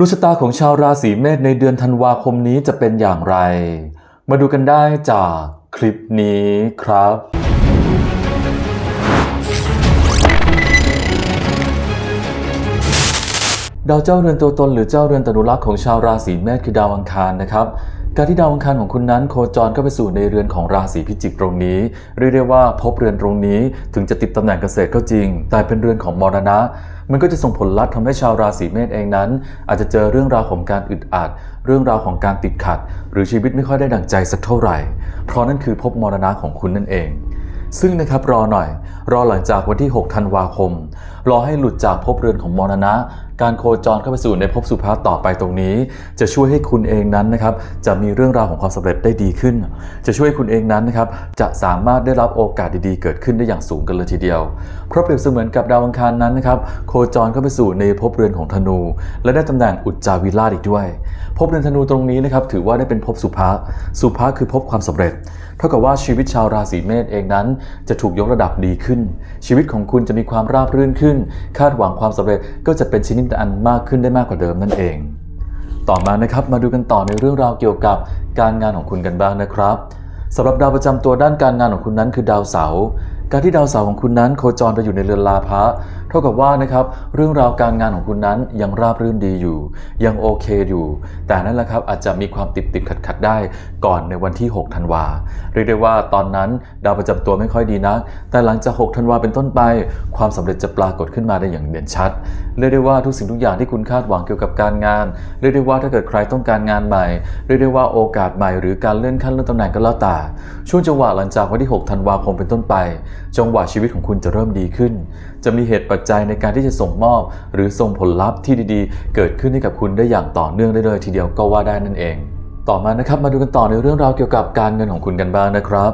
ดวงชะตาของชาวราศีเมษในเดือนธันวาคมนี้จะเป็นอย่างไร มาดูกันได้จากคลิปนี้ครับ ดาวเจ้าเรือนตัวตนหรือเจ้าเรือนตนุรักษ์ของชาวราศีเมษคือดาวอังคารนะครับ การที่ดาวอังคารของคุณนั้นโคจรเข้าไปสู่ในเรือนของราศีพิจิกตรงนี้ เรียกได้ว่าพบเรือนตรงนี้ถึงจะติดตำแหน่งเกษตรก็จริง แต่เป็นเรือนของมรณะ มันก็จะส่งผลลัพธ์ทำให้ชาวราศีเมษเองนั้น อาจจะเจอเรื่องราวของการอึดอัด เรื่องราวของการติดขัด หรือชีวิตไม่ค่อยได้ดั่งใจสักเท่าไหร่ เพราะนั่นคือภพมรณะของคุณนั่นเองซึ่งนะครับรอหน่อย รอหลังจากวันที่ 6 ธันวาคม รอให้หลุดจากภพเรือนของมรณะ การโคจรเข้าไปสู่ในภพสุภาต่อไปตรงนี้ จะช่วยให้คุณเองนั้นนะครับจะมีเรื่องราวของความสำเร็จได้ดีขึ้น จะช่วยให้คุณเองนั้นนะครับจะสามารถได้รับโอกาสดีๆ เกิดขึ้นได้อย่างสูงกันเลยทีเดียว เพราะเปรียบเสมือนกับดาวอังคารนั้นนะครับโคจรเข้าไปสู่ในภพเรือนของธนู และได้ตำแหน่งอุจจาวิราชอีกด้วยภพเรือนธนูตรงนี้นะครับถือว่าได้เป็นภพสุภาสุภาคือภพความสำเร็จ เท่ากับว่าชีวิตชาวราศีเมษเองนั้น จะถูกยกระดับดีขึ้น ชีวิตของคุณจะมีความราบรื่นขึ้น คาดหวังความสำเร็จก็จะเป็นชิ้นอันมากขึ้นได้มากกว่าเดิมนั่นเอง ต่อมานะครับมาดูกันต่อในเรื่องราวเกี่ยวกับการงานของคุณกันบ้างนะครับสำหรับดาวประจำตัวด้านการงานของคุณนั้นคือดาวเสาร์การที่ดาวเสาร์ของคุณนั้นโคจรไปอยู่ในเรือนลาภะ เท่ากับว่านะครับเรื่องราวการงานของคุณนั้นยังราบรื่นดีอยู่ ยังโอเคอยู่ แต่นั่นแหละครับอาจจะมีความติดติดขัดขัดได้ก่อนในวันที่ 6 ธันวาเรียกได้ว่าตอนนั้นดาวประจำตัวไม่ค่อยดีนัก แต่หลังจาก 6 ธันวาเป็นต้นไป ความสำเร็จจะปรากฏขึ้นมาได้อย่างเด่นชัดเรียกได้ว่าทุกสิ่งทุกอย่างที่คุณคาดหวังเกี่ยวกับการงานเรียกได้ว่าถ้าเกิดใครต้องการงานใหม่เรียกได้ว่าโอกาสใหม่หรือการเลื่อนขั้นเลื่อนตำแหน่งก็แล้วแต่ช่วงจังหวะหลังจากวันที่ 6 ธันวาคมเป็นต้นไป จังหวะชีวิตของคุณจะเริ่มดีขึ้น จะมีเหตุปัจจัยในการที่จะส่งมอบ หรือส่งผลลัพธ์ที่ดีๆ เกิดขึ้นให้กับคุณได้อย่างต่อเนื่องได้เลยทีเดียวก็ว่าได้นั่นเอง ต่อมานะครับมาดูกันต่อในเรื่องราวเกี่ยวกับการเงินของคุณกันบ้างนะครับ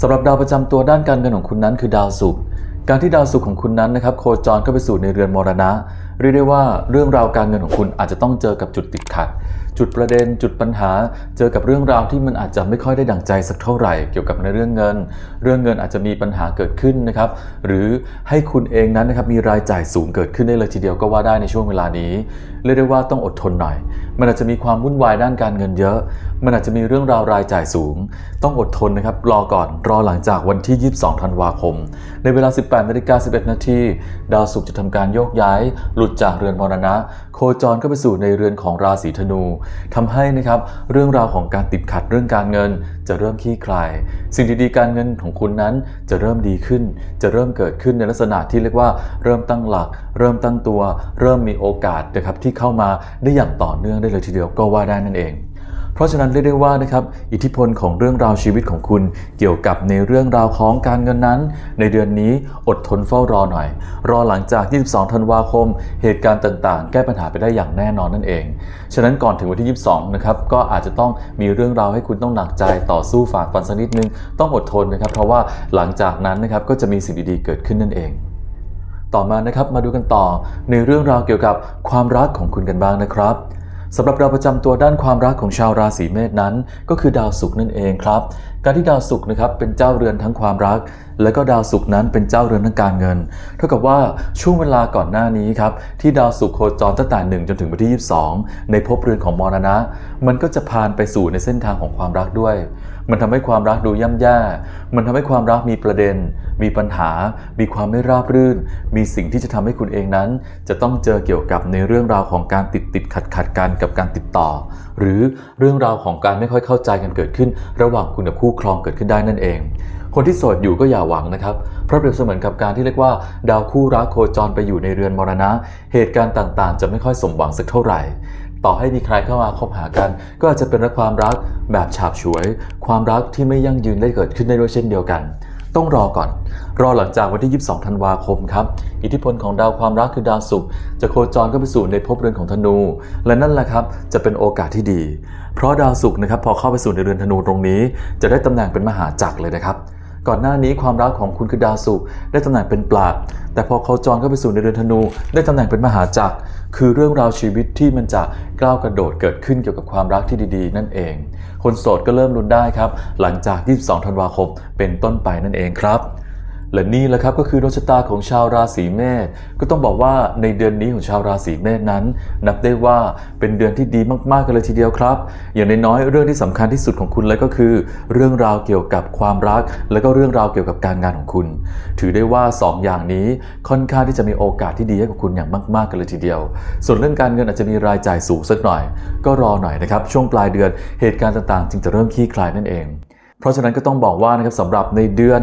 สำหรับดาวประจำตัวด้านการเงินของคุณนั้นคือดาวศุกร์การที่ดาวศุกร์ของคุณนั้นนะครับโคจรเข้าไปสู่ในเรือนมรณะ เรียกได้ว่าเรื่องราวการเงินของคุณอาจจะต้องเจอกับจุดติดขัด จุดประเด็นจุดปัญหา เจอกับเรื่องราวที่มันอาจจะไม่ค่อยได้ดั่งใจสักเท่าไหร่ เกี่ยวกับในเรื่องเงิน เรื่องเงินอาจจะมีปัญหาเกิดขึ้นนะครับ หรือให้คุณเองนั้นนะครับมีรายจ่ายสูงเกิดขึ้นได้เลยทีเดียวก็ว่าได้ในช่วงเวลานี้เรียกได้ว่าต้องอดทนหน่อย มันอาจจะมีความวุ่นวายด้านการเงินเยอะ มันอาจจะมีเรื่องราวรายจ่ายสูง ต้องอดทนนะครับ รอก่อน รอหลังจากวันที่ 22 ธันวาคม ในเวลา 18นาฬิกา11 นาที ดาวศุกร์จะทำการโยกย้าย หลุดจากเรือนมรณะ โคจรเข้าไปสู่ในเรือนของราศีธนูทำให้นะครับเรื่องราวของการติดขัดเรื่องการเงิน จะเริ่มคลี่คลาย สิ่งดีๆการเงินของคุณนั้นจะเริ่มดีขึ้น จะเริ่มเกิดขึ้นในลักษณะที่เรียกว่าเริ่มตั้งหลัก เริ่มตั้งตัว เริ่มมีโอกาสนะครับที่เข้ามาได้อย่างต่อเนื่องได้เลยทีเดียวก็ว่าได้นั่นเอง ราะฉะนั้นเรียกได้ว่านะครับอิทธิพลของเรื่องราวชีวิตของคุณเกี่ยวกับในเรื่องราวของการเงินนั้น ในเดือนนี้อดทนเฝ้ารอหน่อย รอหลังจาก 22 ธันวาคม เหตุการณ์ต่างๆ แก้ปัญหาไปได้อย่างแน่นอนนั่นเอง ฉะนั้นก่อนถึงวันที่ 22 นะครับก็อาจจะต้องมีเรื่องราวให้คุณต้องหนักใจต่อสู้ฝ่าฟันสักนิดนึง ต้องอดทนนะครับ เพราะว่าหลังจากนั้นนะครับก็จะมีสิ่งดีๆเกิดขึ้นนั่นเองต่อมานะครับมาดูกันต่อในเรื่องราวเกี่ยวกับความรักของคุณกันบ้างนะครับ สำหรับดาวประจำตัวด้านความรักของชาวราศีเมษนั้น ก็คือดาวศุกร์นั่นเองครับ การที่ดาวศุกร์นะครับเป็นเจ้าเรือนทั้งความรัก และก็ดาวศุกร์นั้นเป็นเจ้าเรือนทั้งการเงิน เท่ากับว่าช่วงเวลาก่อนหน้านี้ครับที่ดาวศุกร์โคจรตั้งแต่1จนถึงวันที่ 22 ในภพเรือนของมรณะ มันก็จะพานไปสู่ในเส้นทางของความรักด้วย มันทำให้ความรักดูย่ำแย่ มันทำให้ความรักมีประเด็น มีปัญหา มีความไม่ราบรื่น มีสิ่งที่จะทำให้คุณเองนั้น จะต้องเจอเกี่ยวกับในเรื่องราวของการติดติดขัดขัดกันกับการติดต่อ หรือเรื่องราวของการไม่ค่อยเข้าใจกันเกิดขึ้น ระหว่างคุณกับคู่คู่ครองเกิดขึ้นได้นั่นเอง คนที่โสดอยู่ก็อย่าหวังนะครับ เพราะเปรียบเสมือนกับการที่เรียกว่า ดาวคู่รักโคจรไปอยู่ในเรือนมรณะ เหตุการณ์ต่างๆ จะไม่ค่อยสมหวังสักเท่าไหร่ ต่อให้มีใครเข้ามาคบหากัน ก็อาจจะเป็นรักความรักแบบฉาบฉวย ความรักที่ไม่ยั่งยืนได้เกิดขึ้นได้ด้วยเช่นเดียวกัน ต้องรอก่อน รอหลังจากวันที่ 22 ธันวาคมครับ อิทธิพลของดาวความรักคือดาวศุกร์จะโคจรเข้าไปสู่ในภพเรือนของธนู และนั่นแหละครับจะเป็นโอกาสที่ดี เพราะดาวศุกร์นะครับพอเข้าไปสู่ในเรือนธนูตรงนี้ จะได้ตำแหน่งเป็นมหาจักรเลยนะครับ ก่อนหน้านี้ความรักของคุณคือดาวศุกร์ได้ตำแหน่งเป็นปราดแต่พอเขาจรเข้าไปสู่ในเดือนธนู ได้ตำแหน่งเป็นมหาจักร คือเรื่องราวชีวิตที่มันจะก้าวกระโดดเกิดขึ้นเกี่ยวกับความรักที่ดีๆ นั่นเอง คนโสดก็เริ่มรุนได้ครับ หลังจาก 22 ธันวาคมเป็นต้นไปนั่นเองครับ และนี่แหละครับก็คือดวงชะตาของชาวราศีเมษก็ต้องบอกว่าในเดือนนี้ของชาวราศีเมษนั้น นับได้ว่าเป็นเดือนที่ดีมากๆกันเลยทีเดียวครับ อย่างน้อยๆเรื่องที่สำคัญที่สุดของคุณเลยก็คือ เรื่องราวเกี่ยวกับความรัก และก็เรื่องราวเกี่ยวกับการงานของคุณ ถือได้ว่า 2 อย่างนี้ค่อนข้างที่จะมีโอกาสที่ดีให้กับคุณอย่างมากๆกันเลยทีเดียว ส่วนเรื่องการเงินอาจจะมีรายจ่ายสูงสักหน่อย ก็รอหน่อยนะครับช่วงปลายเดือนเหตุการณ์ต่างๆ จึงจะเริ่มคลี่คลายนั่นเองเพราะฉะนั้นก็ต้องบอกว่านะครับสำหรับในเดือน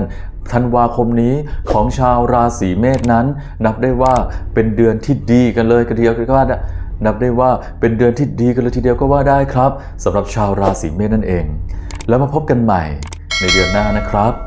ธันวาคมนี้ของชาวราศีเมษนั้น นับได้ว่าเป็นเดือนที่ดีกันเลยก็เดียวก็ว่านับได้ว่าเป็นเดือนที่ดีกันเลยทีเดียวก็ว่าได้ครับสำหรับชาวราศีเมษนั่นเอง แล้วมาพบกันใหม่ในเดือนหน้านะครับ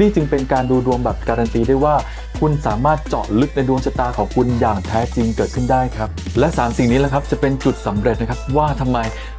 นี่จึงเป็นการดูดวงแบบการันตีได้ว่า คุณสามารถเจาะลึกในดวงชะตาของคุณอย่างแท้จริงเกิดขึ้นได้ครับ และ 3 สิ่งนี้แหละครับจะเป็นจุดสำเร็จนะครับว่าทำไม